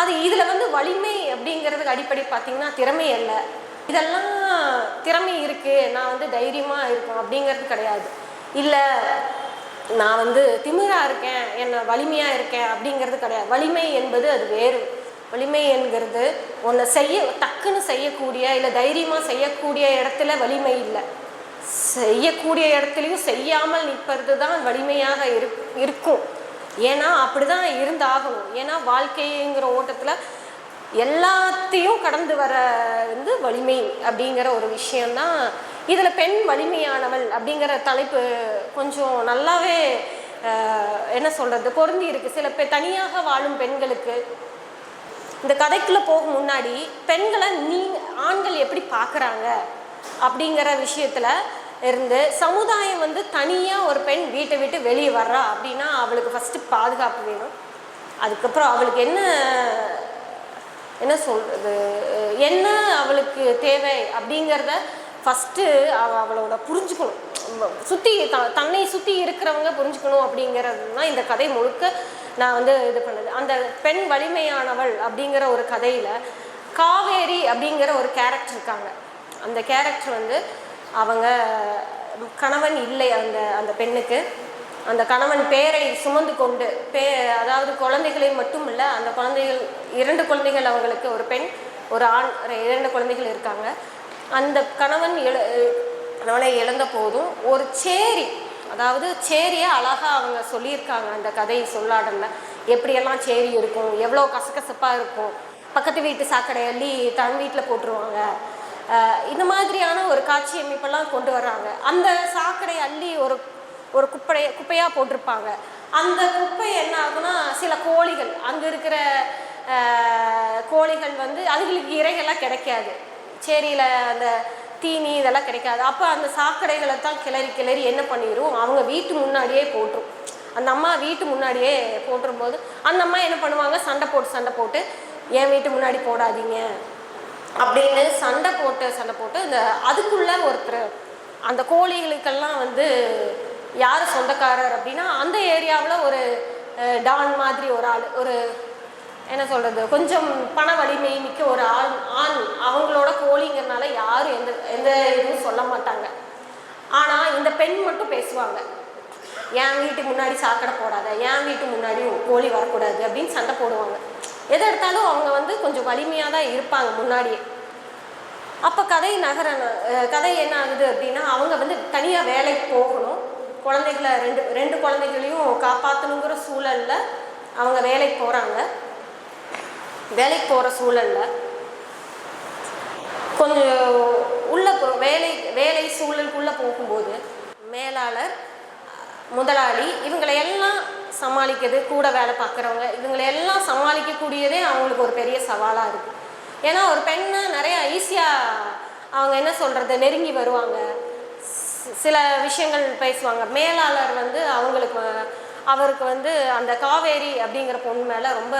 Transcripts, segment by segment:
அது இதில் வந்து வலிமை அப்படிங்கிறதுக்கு அடிப்படை பார்த்தீங்கன்னா திறமை அல்ல. இதெல்லாம் திறமை இருக்குது நான் வந்து தைரியமாக இருக்கேன் அப்படிங்கிறது கிடையாது. இல்லை நான் வந்து திமிராக இருக்கேன் என்ன வலிமையாக இருக்கேன் அப்படிங்கிறது கிடையாது. வலிமை என்பது அது வேறு. வலிமை என்கிறது ஒன்றை செய்ய டக்குன்னு செய்யக்கூடிய இல்லை தைரியமாக செய்யக்கூடிய இடத்துல வலிமை இல்லை. செய்யக்கூடிய இடத்துலையும் செய்யாமல் நிற்பது தான் வலிமையாக இரு இருக்கும். ஏன்னா அப்படி தான் இருந்தாகணும். ஏன்னா வாழ்க்கைங்கிற ஓட்டத்தில் எல்லாத்தையும் கடந்து வர வந்து வலிமை அப்படிங்கிற ஒரு விஷயம்தான். இதில் பெண் வலிமையானவள் அப்படிங்கிற தலைப்பு கொஞ்சம் நல்லாவே என்ன சொல்கிறது பொருந்தி இருக்குது சில பெ தனியாக வாழும் பெண்களுக்கு இந்த கதைக்குள்ளே போக முன்னாடி பெண்களை நீ ஆண்கள் எப்படி பார்க்குறாங்க அப்படிங்கிற விஷயத்தில் இருந்து சமுதாயம் வந்து தனியாக ஒரு பெண் வீட்டை விட்டு வெளியே வர்றா அப்படின்னா அவளுக்கு ஃபஸ்ட்டு பாதுகாப்பு வேணும். அதுக்கப்புறம் அவளுக்கு என்ன என்ன சொல்கிறது என்ன அவளுக்கு தேவை அப்படிங்கிறத ஃபஸ்ட்டு அவ அவளோட புரிஞ்சுக்கணும். சுற்றி த தன்னை சுற்றி இருக்கிறவங்க புரிஞ்சுக்கணும் அப்படிங்கிறது தான் இந்த கதை முழுக்க நான் வந்து இது பண்ணது. அந்த பெண் வலிமையானவள் அப்படிங்கிற ஒரு கதையில் காவேரி அப்படிங்கிற ஒரு கேரக்டர் இருக்காங்க. அந்த கேரக்டர் வந்து அவங்க கணவன் இல்லை அந்த அந்த பெண்ணுக்கு. அந்த கணவன் பேரை சுமந்து கொண்டு பே அதாவது குழந்தைகளை மட்டும் இல்லை அந்த குழந்தைகள் இரண்டு குழந்தைகள் அவங்களுக்கு ஒரு பெண் ஒரு ஆண் இரண்டு குழந்தைகள் இருக்காங்க. அந்த கணவன் இழ கணவனை இழந்த போதும் ஒரு சேரி அதாவது சேரியை அழகாக அவங்க சொல்லியிருக்காங்க அந்த கதை சொல்லாடல எப்படியெல்லாம் சேரி இருக்கும் எவ்வளோ கசகசப்பாக இருக்கும். பக்கத்து வீட்டு சாக்கடை அள்ளி தன் வீட்டில் போட்டுருவாங்க. இந்த மாதிரியான ஒரு காட்சி அமைப்பெல்லாம் கொண்டு வர்றாங்க. அந்த சாக்கடை அள்ளி ஒரு ஒரு குப்பையை குப்பையாக போட்டிருப்பாங்க. அந்த குப்பை என்ன ஆகுனா சில கோழிகள் அங்கே இருக்கிற கோழிகள் வந்து அதுகளுக்கு இறைகள்லாம் கிடைக்காது. சேரியில் அந்த தீனி இதெல்லாம் கிடைக்காது. அப்போ அந்த சாக்கடைகளை தான் கிளறி கிளறி என்ன பண்ணிடும் அவங்க வீட்டு முன்னாடியே போட்டுரும். அந்த அம்மா வீட்டு முன்னாடியே போட்டுரும் போது அந்த அம்மா என்ன பண்ணுவாங்க? சண்டை போட்டு சண்டை போட்டு என் வீட்டு முன்னாடி போடாதீங்க. அப்படின்னு சண்டை போட்டு சண்டை போட்டு இந்த அதுக்குள்ள ஒருத்தர் அந்த கோழிகளுக்கெல்லாம் வந்து யார் சொந்தக்காரர் அப்படின்னா அந்த ஏரியாவில் ஒரு டான் மாதிரி ஒரு ஆள் ஒரு என்ன சொல்கிறது கொஞ்சம் பண வலிமை மிக்க ஒரு ஆண் ஆண் அவங்களோட கோழிங்கிறனால யாரும் எந்த எந்த இதுவும் சொல்ல மாட்டாங்க. ஆனால் இந்த பெண் மட்டும் பேசுவாங்க. என் வீட்டு முன்னாடி சாக்கடை போடாத என் வீட்டு முன்னாடி கோழி வரக்கூடாது அப்படின்னு சண்டை போடுவாங்க. எதை எடுத்தாலும் அவங்க வந்து கொஞ்சம் வலிமையாக தான் இருப்பாங்க முன்னாடியே. அப்போ கதை நகர கதை என்ன ஆகுது அப்படின்னா அவங்க வந்து தனியாக வேலைக்கு போகணும். குழந்தைகளை ரெண்டு ரெண்டு குழந்தைகளையும் காப்பாற்றணுங்கிற சூழலில் அவங்க வேலைக்கு போகிறாங்க வேலைக்கு போகிற சூழலில் கொஞ்சம் உள்ளே போ வேலை வேலை சூழலுக்குள்ளே போகும்போது மேலாளர் முதலாளி இவங்களை எல்லாம் சமாளிக்கிறது கூட வேலை பார்க்குறவங்க இவங்களை எல்லாம் சமாளிக்கக்கூடியதே அவங்களுக்கு ஒரு பெரிய சவாலாக இருக்குது ஏன்னா ஒரு பெண்ணை நிறையா ஈஸியாக அவங்க என்ன சொல்கிறது நெருங்கி வருவாங்க. சில விஷயங்கள் பேசுவாங்க. மேலாளர் வந்து அவங்களுக்கு அவருக்கு வந்து அந்த காவேரி அப்படிங்கிற பொண்ணு மேலே ரொம்ப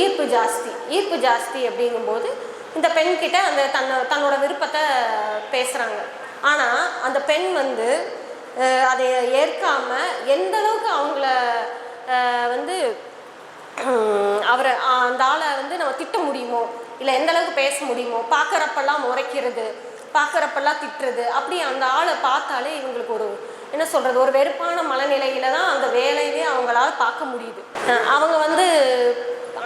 ஈர்ப்பு ஜாஸ்தி. ஈர்ப்பு ஜாஸ்தி அப்படிங்கும்போது இந்த பெண்கிட்ட அந்த தன்னை தன்னோட விருப்பத்தை பேசுகிறாங்க ஆனால் அந்த பெண் வந்து அதை ஏற்காம எந்த அளவுக்கு அவங்கள வந்து அவரை அந்த ஆளை வந்து நம்ம திட்ட முடியுமோ இல்லை எந்த அளவுக்கு பேச முடியுமோ பார்க்குறப்பெல்லாம் முறைக்கிறது பார்க்குறப்பெல்லாம் திட்டுறது அப்படி அந்த ஆளை பார்த்தாலே இவங்களுக்கு ஒரு என்ன சொல்கிறது ஒரு வெறுப்பான மனநிலையில தான் அந்த வேலையே அவங்களால பார்க்க முடியுது. அவங்க வந்து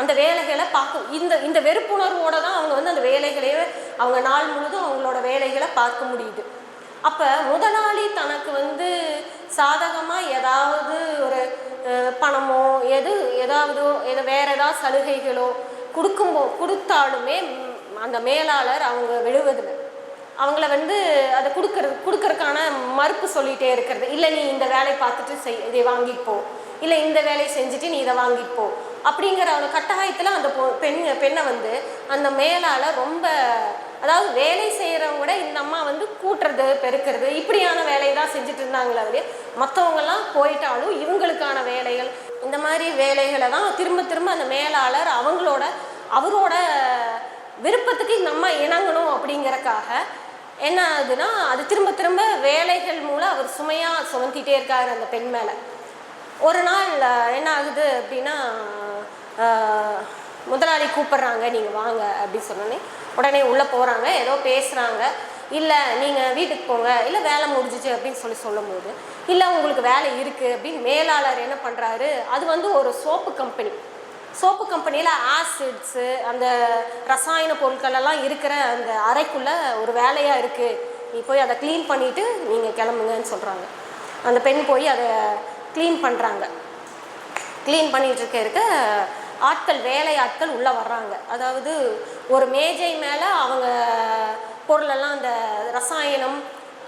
அந்த வேலைகளை பார்க்க இந்த இந்த வெறுப்புணர்வோடு தான் அவங்க வந்து அந்த வேலைகளையே அவங்க நாள் முழுதும் அவங்களோட வேலைகளை பார்க்க முடியுது. அப்போ முதலாளி தனக்கு வந்து சாதகமாக ஏதாவது ஒரு பணமோ எது ஏதாவது எது வேறு ஏதாவது சலுகைகளோ கொடுக்கும்போ கொடுத்தாலுமே அந்த மேலாளர் அவங்க விழுவதில்லை. அவங்கள வந்து அதை கொடுக்கறது கொடுக்கறதுக்கான மறுப்பு சொல்லிகிட்டே இருக்கிறது. இல்லை நீ இந்த வேலையை பார்த்துட்டு செய் இதை வாங்கிப்போ இல்லை இந்த வேலையை செஞ்சுட்டு நீ இதை வாங்கிப்போ அப்படிங்கிற அந்த கட்டாயத்தில் அந்த பொ- பெண் பெண்ணை வந்து அந்த மேலாளர் ரொம்ப அதாவது வேலை செய்கிறவங்க கூட இந்த அம்மா வந்து கூட்டுறது பெருக்கிறது இப்படியான வேலையை தான் செஞ்சுட்டு இருந்தாங்களே அப்படியே மற்றவங்கெல்லாம் போயிட்டாலும் இவங்களுக்கான வேலைகள் இந்த மாதிரி வேலைகளை தான் திரும்ப திரும்ப அந்த மேலாளர் அவங்களோட அவரோட விருப்பத்துக்கு இந்த அம்மா இணங்கணும் அப்படிங்கிறக்காக என்ன ஆகுதுன்னா அது திரும்ப திரும்ப வேலைகள் மூலம் அவர் சுமையாக சுமந்திட்டே இருக்காரு அந்த பெண் மேலே. ஒரு நாள் என்ன ஆகுது அப்படின்னா முதலாளி கூப்பிட்றாங்க நீங்கள் வாங்க அப்படின்னு சொன்னோன்னே உடனே உள்ளே போகிறாங்க ஏதோ பேசுகிறாங்க இல்லை நீங்கள் வீட்டுக்கு போங்க இல்லை வேலை முடிஞ்சிச்சு அப்படின்னு சொல்லி சொல்லும்போது இல்லை உங்களுக்கு வேலை இருக்குது அப்படின்னு மேலாளர் என்ன பண்ணுறாரு அது வந்து ஒரு சோப்பு கம்பெனி சோப்பு கம்பெனியில் ஆசிட்ஸு அந்த ரசாயன பொருட்கள் எல்லாம் இருக்கிற அந்த அறைக்குள்ளே ஒரு வேலையாக இருக்குது நீ போய் அதை க்ளீன் பண்ணிவிட்டு நீங்கள் கிளம்புங்கன்னு சொல்கிறாங்க அந்த பெண் போய் அதை க்ளீன் பண்ணுறாங்க க்ளீன் பண்ணிகிட்டு இருக்க இருக்க ஆட்கள் வேலை ஆட்கள் உள்ளே வர்றாங்க. அதாவது ஒரு மேஜை மேலே அவங்க பொருளெல்லாம் அந்த ரசாயனம்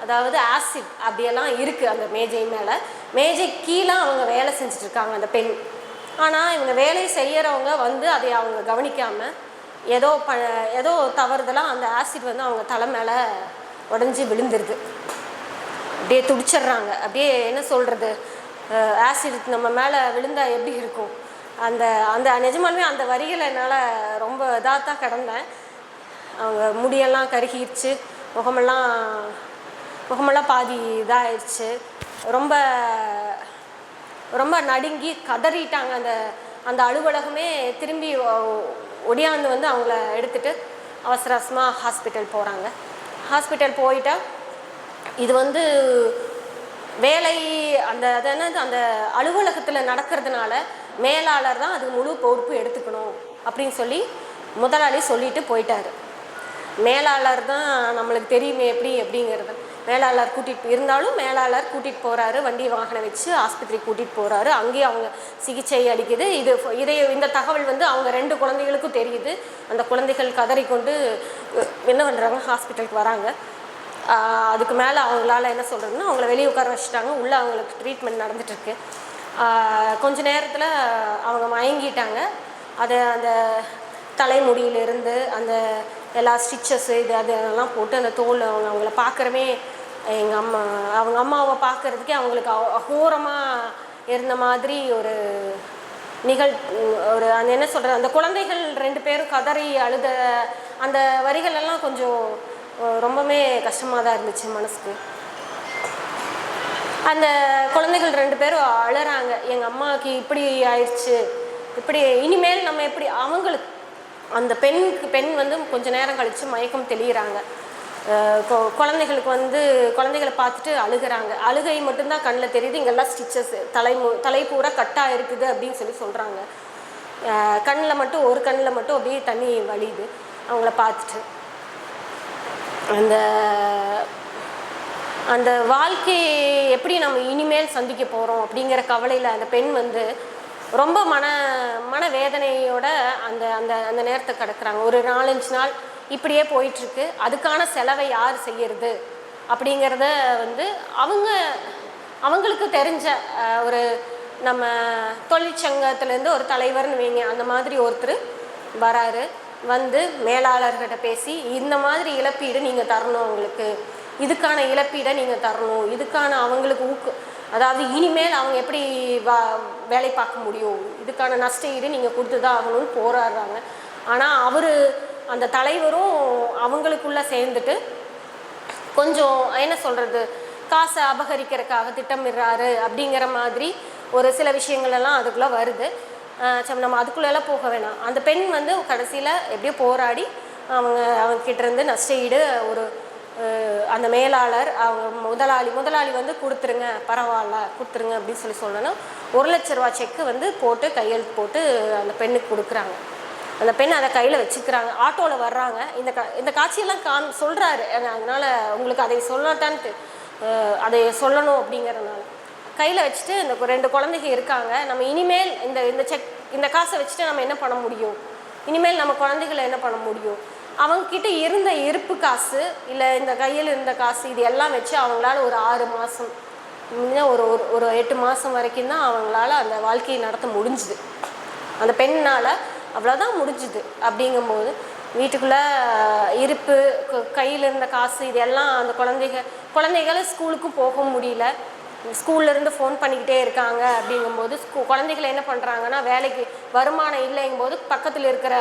அதாவது ஆசிட் அப்படியெல்லாம் இருக்குது அந்த மேஜை மேலே. மேஜை கீழே அவங்க வேலை செஞ்சிட்ருக்காங்க அந்த பெண். ஆனால் இவங்க வேலை செய்கிறவங்க வந்து அதை அவங்க கவனிக்காமல் ஏதோ ப ஏதோ தவறுதலாக அந்த ஆசிட் வந்து அவங்க தலை மேலே உடஞ்சி விழுந்துருது. அப்படியே துடிச்சிடுறாங்க. அப்படியே என்ன சொல்கிறது ஆசிட் நம்ம மேலே விழுந்தால் எப்படி இருக்கும்? அந்த அந்த நிஜமாலுமே அந்த வரிகளை என்னால் ரொம்ப இதாக தான் கிடந்தேன். அவங்க முடியெல்லாம் கருகிருச்சு. முகமெல்லாம் முகமெல்லாம் பாதி இதாகிடுச்சு ரொம்ப ரொம்ப நடுங்கி கதறிட்டாங்க அந்த அந்த அலுவலகமே. திரும்பி ஒடியாந்து வந்து அவங்கள எடுத்துகிட்டு அவசர அவசரமாக ஹாஸ்பிட்டல் போகிறாங்க ஹாஸ்பிட்டல் போயிட்டா இது வந்து வேலை அந்த அது என்னது? அந்த அலுவலகத்தில் நடக்கிறதுனால மேலாளர் தான் அது முழு பொறுப்பு எடுத்துக்கணும் அப்படின்னு சொல்லி முதலாளி சொல்லிட்டு போயிட்டாரு. மேலாளர் தான் நம்மளுக்கு தெரியுமே எப்படி எப்படிங்கிறது. மேலாளர் கூட்டிகிட்டு இருந்தாலும் மேலாளர் கூட்டிகிட்டு போகிறாரு வண்டி வாகனம் வச்சு ஆஸ்பத்திரி கூட்டிகிட்டு போகிறாரு அங்கேயும் அவங்க சிகிச்சை அளிக்குது. இது இதை இந்த தகவல் வந்து அவங்க ரெண்டு குழந்தைகளுக்கும் தெரியுது. அந்த குழந்தைகள் கதறிக்கொண்டு என்ன பண்ணுறாங்க ஹாஸ்பிட்டலுக்கு வராங்க. அதுக்கு மேலே அவங்களால என்ன சொல்கிறதுன்னா அவங்கள வெளியே உட்கார வச்சுட்டாங்க. உள்ளே அவங்களுக்கு ட்ரீட்மெண்ட் நடந்துட்டுருக்கு கொஞ்ச நேரத்தில் அவங்க மயங்கிட்டாங்க. அதை அந்த தலைமுடியிலிருந்து அந்த எல்லா ஸ்டிச்சஸ்ஸு இது அது அதெல்லாம் போட்டு அந்த தோல் அவங்க அவங்கள பார்க்குறமே எங்கள் அம்மா அவங்க அம்மாவை பார்க்கறதுக்கே அவங்களுக்கு அகோரமாக இருந்த மாதிரி ஒரு நிகழ் ஒரு அந்த என்ன சொல்கிறது அந்த குழந்தைகள் ரெண்டு பேரும் கதறி அழுத அந்த வரிகள் எல்லாம் கொஞ்சம் ரொம்பவே ரொம்பவுமே கஷ்டமாக தான் இருந்துச்சு மனசுக்கு. அந்த குழந்தைகள் ரெண்டு பேரும் அழறாங்க. எங்கள் அம்மாவுக்கு இப்படி ஆயிடுச்சு. இப்படி இனிமேல் நம்ம எப்படி அவங்களுக்கு அந்த பெண்ணுக்கு பெண் வந்து கொஞ்ச நேரம் கழித்து மயக்கம் தெளிகிறாங்க குழந்தைகளுக்கு வந்து குழந்தைகளை பார்த்துட்டு அழுகுறாங்க. அழுகை மட்டும்தான் கண்ணில் தெரியுது. இங்கெல்லாம் ஸ்டிச்சஸ் தலை மு- தலை பூரா கட்டாக இருக்குது அப்படின்னு சொல்லி சொல்கிறாங்க கண்ணில் மட்டும் ஒரு கண்ணில் மட்டும் அப்படியே தண்ணி வலியுது அவங்கள பார்த்துட்டு. அந்த அந்த வாழ்க்கையை எப்படி நம்ம இனிமேல் சந்திக்க போகிறோம் அப்படிங்கிற கவலையில் அந்த பெண் வந்து ரொம்ப மன மன வேதனையோட அந்த அந்த அந்த நேரத்தை கிடக்குறாங்க. ஒரு நாலஞ்சு நாள் இப்படியே போயிட்டுருக்கு. அதுக்கான செலவை யார் செய்யறது அப்படிங்கிறத வந்து அவங்க அவங்களுக்கு தெரிஞ்ச ஒரு நம்ம தொழிற்சங்கத்துலேருந்து ஒரு தலைவர்னு வைங்க அந்த மாதிரி ஒருத்தர் வராரு. வந்து மேலாளர்கிட்ட பேசி இந்த மாதிரி இழப்பீடு நீங்கள் தரணும் அவங்களுக்கு. இதுக்கான இழப்பீடை நீங்கள் தரணும். இதுக்கான அவங்களுக்கு ஊக்கு அதாவது இனிமேல் அவங்க எப்படி வா வேலை பார்க்க முடியும்? இதுக்கான நஷ்ட ஈடு நீங்கள் கொடுத்து தான் ஆகணும்னு போராடுறாங்க. ஆனால் அவர் அந்த தலைவரும் அவங்களுக்குள்ளே சேர்ந்துட்டு கொஞ்சம் என்ன சொல்கிறது காசை அபகரிக்கிறதுக்காக திட்டமிடுறாரு அப்படிங்கிற மாதிரி ஒரு சில விஷயங்களெல்லாம் அதுக்குள்ளே வருது. சம் சரி நம்ம அதுக்குள்ளெல்லாம் போக வேணாம். அந்த பெண் வந்து கடைசியில் எப்படியோ போராடி அவங்க அவங்க கிட்டேருந்து நஷ்ட ஈடு ஒரு அந்த மேலாளர் அவங்க முதலாளி முதலாளி வந்து கொடுத்துருங்க பரவாயில்ல கொடுத்துருங்க அப்படின்னு சொல்லி சொன்னோன்னா ஒரு லட்ச ரூபா செக்கு வந்து போட்டு கையெழுத்து போட்டு அந்த பெண்ணுக்கு கொடுக்குறாங்க. அந்த பெண் அதை கையில் வச்சுக்கிறாங்க. ஆட்டோவில் வர்றாங்க. இந்த கா இந்த காட்சியெல்லாம் காம் சொல்கிறாரு அதனால் உங்களுக்கு அதை சொல்லத்தான் அதை சொல்லணும் அப்படிங்கிறதுனால. கையில் வச்சுட்டு இந்த ரெண்டு குழந்தைங்க இருக்காங்க. நம்ம இனிமேல் இந்த இந்த செக் இந்த காசை வச்சுட்டு நம்ம என்ன பண்ண முடியும்? இனிமேல் நம்ம குழந்தைகளை என்ன பண்ண முடியும்? அவங்கக்கிட்ட இருந்த இருப்பு காசு இல்லை இந்த கையில் இருந்த காசு இது எல்லாம் வச்சு அவங்களால ஒரு ஆறு மாதம் ஒரு ஒரு ஒரு எட்டு மாதம் வரைக்கும் தான் அவங்களால அந்த வாழ்க்கையை நடத்த முடிஞ்சுது. அந்த பெண்ணால் அவ்வளோதான் முடிஞ்சுது. அப்படிங்கும்போது வீட்டுக்குள்ளே இருப்பு கையில் இருந்த காசு இது எல்லாம் அந்த குழந்தைக குழந்தைகளை ஸ்கூலுக்கும் போக முடியல. ஸ்கூல்லேருந்து ஃபோன் பண்ணிக்கிட்டே இருக்காங்க. அப்படிங்கும்போது ஸ்கூ குழந்தைகளை என்ன பண்ணுறாங்கன்னா வேலைக்கு வருமானம் இல்லைங்கும்போது பக்கத்தில் இருக்கிற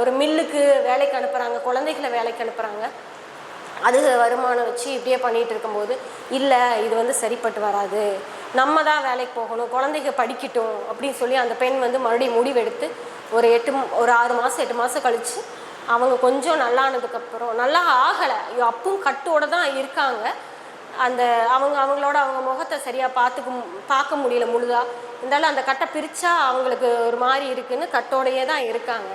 ஒரு மில்லுக்கு வேலைக்கு அனுப்புகிறாங்க குழந்தைகளை வேலைக்கு அனுப்புகிறாங்க அது வருமானம் வச்சு இப்படியே பண்ணிகிட்டு இருக்கும்போது இல்லை இது வந்து சரிப்பட்டு வராது. நம்ம தான் வேலைக்கு போகணும் குழந்தைங்க படிக்கட்டும் அப்படின்னு சொல்லி அந்த பெண் வந்து மறுபடியும் முடிவெடுத்து ஒரு எட்டு ஒரு ஆறு மாதம் எட்டு மாதம் கழித்து அவங்க கொஞ்சம் நல்லானதுக்கப்புறம் நல்லா ஆகலை. அப்பவும் கட்டோட தான் இருக்காங்க. அந்த அவங்க அவங்களோட அவங்க முகத்தை சரியாக பார்த்துக்க பார்க்க முடியல முழுதா. இருந்தாலும் அந்த கட்டை பிரித்தா அவங்களுக்கு ஒரு மாதிரி இருக்குன்னு கட்டோடையே தான் இருக்காங்க.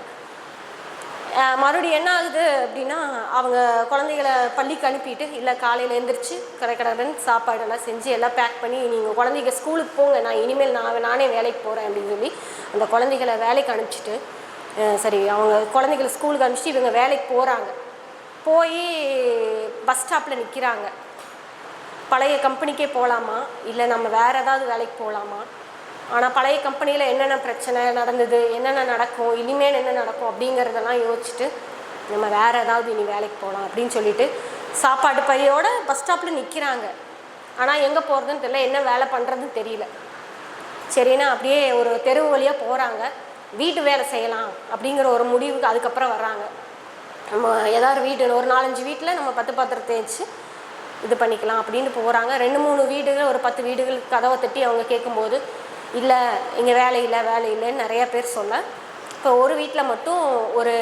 மறுபடியும் என்ன ஆகுது அப்படின்னா அவங்க குழந்தைகளை பள்ளிக்கு அனுப்பிட்டு இல்லை காலையில் எழுந்திரிச்சு கடை சாப்பாடு சாப்பாடெல்லாம் செஞ்சு எல்லாம் பேக் பண்ணி நீங்கள் குழந்தைங்க ஸ்கூலுக்கு போங்க நான் இனிமேல் நான் நானே வேலைக்கு போகிறேன் அப்படின்னு சொல்லி அந்த குழந்தைகளை வேலைக்கு அனுப்பிச்சிட்டு சரி அவங்க குழந்தைகளை ஸ்கூலுக்கு அனுப்பிச்சிட்டு இவங்க வேலைக்கு போகிறாங்க போய் பஸ் ஸ்டாப்பில் நிற்கிறாங்க பழைய கம்பெனிக்கே போகலாமா இல்லை நம்ம வேறு ஏதாவது வேலைக்கு போகலாமா ஆனால் பழைய கம்பெனியில் என்னென்ன பிரச்சனை நடந்தது? என்னென்ன நடக்கும்? இனிமேல் என்ன நடக்கும் அப்படிங்கிறதெல்லாம் யோசிச்சுட்டு நம்ம வேறு ஏதாவது இனி வேலைக்கு போகலாம் அப்படின்னு சொல்லிட்டு சாப்பாடு பையோட பஸ் ஸ்டாப்பில் நிற்கிறாங்க ஆனால் எங்கே போகிறதுன்னு தெரியல. என்ன வேலை பண்ணுறதுன்னு தெரியல. சரின்னா அப்படியே ஒரு தெரு வழியாக போகிறாங்க வீட்டு வேலை செய்யலாம் அப்படிங்கிற ஒரு முடிவுக்கு அதுக்கப்புறம் வர்றாங்க. நம்ம ஏதாவது வீடு ஒரு நாலஞ்சு வீட்டில் நம்ம பத்து பாத்திரம் தேய்ச்சி இது பண்ணிக்கலாம் அப்படின்னு போகிறாங்க ரெண்டு மூணு வீடுகள் ஒரு பத்து வீடுகள் கதவை தட்டி அவங்க கேட்கும்போது இல்லை இங்கே வேலை இல்லை வேலை இல்லைன்னு நிறைய பேர் சொல்ல இப்போ ஒரு வீட்டில் மட்டும் ஒரு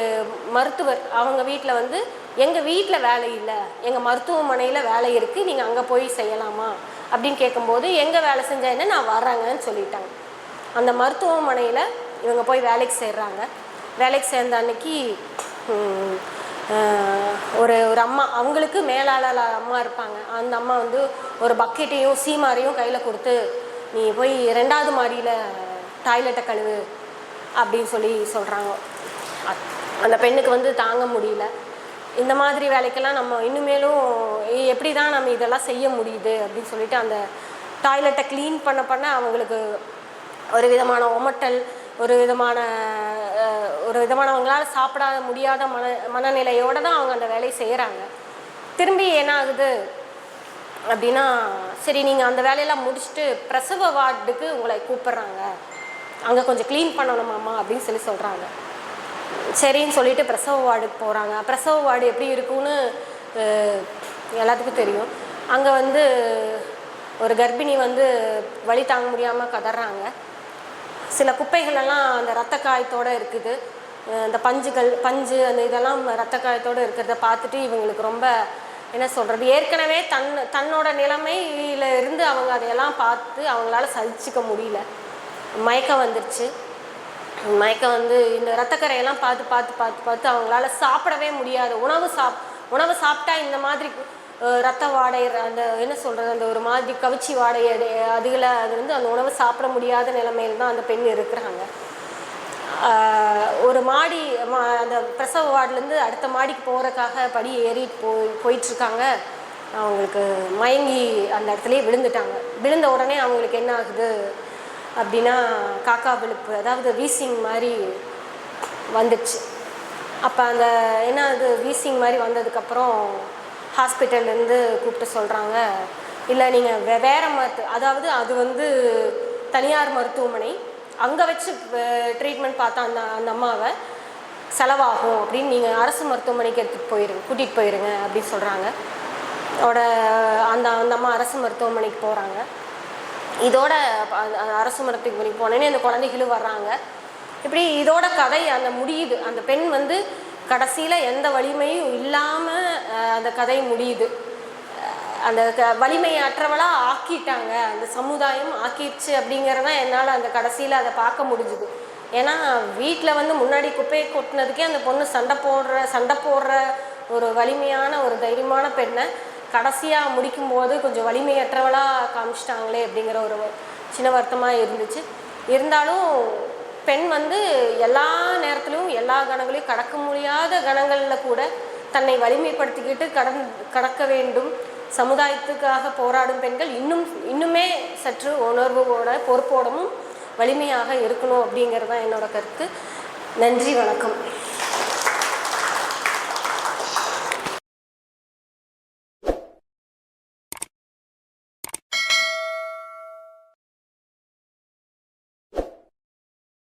மருத்துவர் அவங்க வீட்டில் வந்து எங்கள் வீட்டில் வேலை இல்லை எங்கள் மருத்துவமனையில் வேலை இருக்குது நீங்கள் அங்கே போய் செய்யலாமா? அப்படின்னு கேட்கும்போது எங்கே வேலை செஞ்சா என்ன நான் வர்றாங்கன்னு சொல்லிட்டாங்க. அந்த மருத்துவமனையில் இவங்க போய் வேலைக்கு சேர்றாங்க. வேலைக்கு சேர்ந்த அன்னைக்கு ஒரு ஒரு அம்மா அவங்களுக்கு மேலாளர் அம்மா இருப்பாங்க. அந்த அம்மா வந்து ஒரு பக்கெட்டையும் சீமாரையும் கையில் கொடுத்து நீ போய் ரெண்டாவது மாடியில் டாய்லெட்டை கழுவு அப்படின்னு சொல்லி சொல்கிறாங்க அந்த பெண்ணுக்கு வந்து தாங்க முடியல. இந்த மாதிரி வேலைக்கெல்லாம் நம்ம இன்னுமேலும் எப்படி தான் நம்ம இதெல்லாம் செய்ய முடியுது? அப்படின்னு சொல்லிட்டு அந்த டாய்லெட்டை க்ளீன் பண்ண பண்ண அவங்களுக்கு ஒரு விதமான ஒமட்டல் ஒரு விதமான ஒரு விதமான அவங்களால சாப்பிட முடியாத மன மனநிலையோடு தான் அவங்க அந்த வேலையை செய்கிறாங்க திரும்பி என்ன ஆகுது அப்படின்னா சரி நீங்கள் அந்த வேலையெல்லாம் முடிச்சுட்டு பிரசவ வார்டுக்கு உங்களை கூப்பிட்றாங்க. அங்கே கொஞ்சம் க்ளீன் பண்ணணுமாம்மா அப்படின்னு சொல்லி சொல்கிறாங்க சரின்னு சொல்லிட்டு பிரசவ வார்டுக்கு போகிறாங்க பிரசவ வார்டு எப்படி இருக்கும்னு எல்லாத்துக்கும் தெரியும். அங்கே வந்து ஒரு கர்ப்பிணி வந்து வழி தாங்க முடியாமல் கதறாங்க. சில குப்பைகளெல்லாம் அந்த ரத்த காயத்தோட இருக்குது. அந்த பஞ்சுகள் பஞ்சு அந்த இதெல்லாம் ரத்த காயத்தோடு இருக்கிறத பார்த்துட்டு இவங்களுக்கு ரொம்ப என்ன சொல்கிறது ஏற்கனவே தன் தன்னோட நிலைமையில இருந்து அவங்க அதையெல்லாம் பார்த்து அவங்களால சகிச்சிக்க முடியல. மயக்கம் வந்துருச்சு. மயக்கம் வந்து இந்த ரத்தக்கரையெல்லாம் பார்த்து பார்த்து பார்த்து பார்த்து அவங்களால சாப்பிடவே முடியாது உணவு சாப் உணவு சாப்பிட்டா இந்த மாதிரி ரத்த வாடை அந்த என்ன சொல்கிறது அந்த ஒரு மாதிரி கவிச்சி வாடை அதுகளை அது வந்து அந்த உணவை சாப்பிட முடியாத நிலைமையில தான் அந்த பெண் இருக்கிறாங்க. ஒரு மாடி மா- அந்த பிரசவ வார்டுலேருந்து அடுத்த மாடிக்கு போகிறக்காக படி ஏறி போய் போயிட்டுருக்காங்க. அவங்களுக்கு மயங்கி அந்த இடத்துலையே விழுந்துட்டாங்க. விழுந்த உடனே அவங்களுக்கு என்ன ஆகுது அப்படின்னா காக்கா விழுப்பு அதாவது வீசிங் மாதிரி வந்துடுச்சு அப்போ அந்த என்ன அது வீசிங் மாதிரி வந்ததுக்கப்புறம் ஹாஸ்பிட்டல்லேருந்து கூப்பிட்டு சொல்கிறாங்க இல்லை நீங்கள் வே வேறு மருத்து அதாவது அது வந்து தனியார் மருத்துவமனை. அங்கே வச்சு ட்ரீட்மெண்ட் பார்த்தா அந்த அந்த அம்மாவை செலவாகும் அப்படின்னு நீங்கள் அரசு மருத்துவமனைக்கு எடுத்துகிட்டு போயிருங்க கூட்டிகிட்டு போயிருங்க அப்படின்னு சொல்கிறாங்க அதோட அந்த அந்த அம்மா அரசு மருத்துவமனைக்கு போகிறாங்க இதோட அந்த அரசு மருத்துவமனைக்கு போனேன்னு அந்த குழந்தைகளும் வர்றாங்க. இப்படி இதோட கதை அந்த முடியுது. அந்த பெண் வந்து கடைசியில் எந்த வலிமையும் இல்லாமல் அந்த கதை முடியுது. அந்த க வலிமையற்றவளாக ஆக்கிட்டாங்க. அந்த சமுதாயம் ஆக்கிடுச்சு அப்படிங்கிறத என்னால் அந்த கடைசியில் அதை பார்க்க முடிஞ்சுது. ஏன்னா வீட்டில் வந்து முன்னாடி குப்பையை கொட்டினதுக்கே அந்த பொண்ணு சண்டை போடுற சண்டை போடுற ஒரு வலிமையான ஒரு தைரியமான பெண்ணை கடைசியாக முடிக்கும்போது கொஞ்சம் வலிமையற்றவளாக காமிச்சிட்டாங்களே அப்படிங்கிற ஒரு சின்ன வருத்தமாக இருந்துச்சு. இருந்தாலும் பெண் வந்து எல்லா நேரத்திலும் எல்லா கணங்களையும் கடக்க முடியாத கணங்களில் கூட தன்னை வலிமைப்படுத்திக்கிட்டு கடந் கடக்க வேண்டும். சமுதாயத்துக்காக போராடும் பெண்கள் இன்னும் இன்னுமே சற்று உணர்வோட பொறுப்போடவும் வலிமையாக இருக்கணும் அப்படிங்கிறது தான் என்னோட கருத்து. நன்றி வணக்கம்.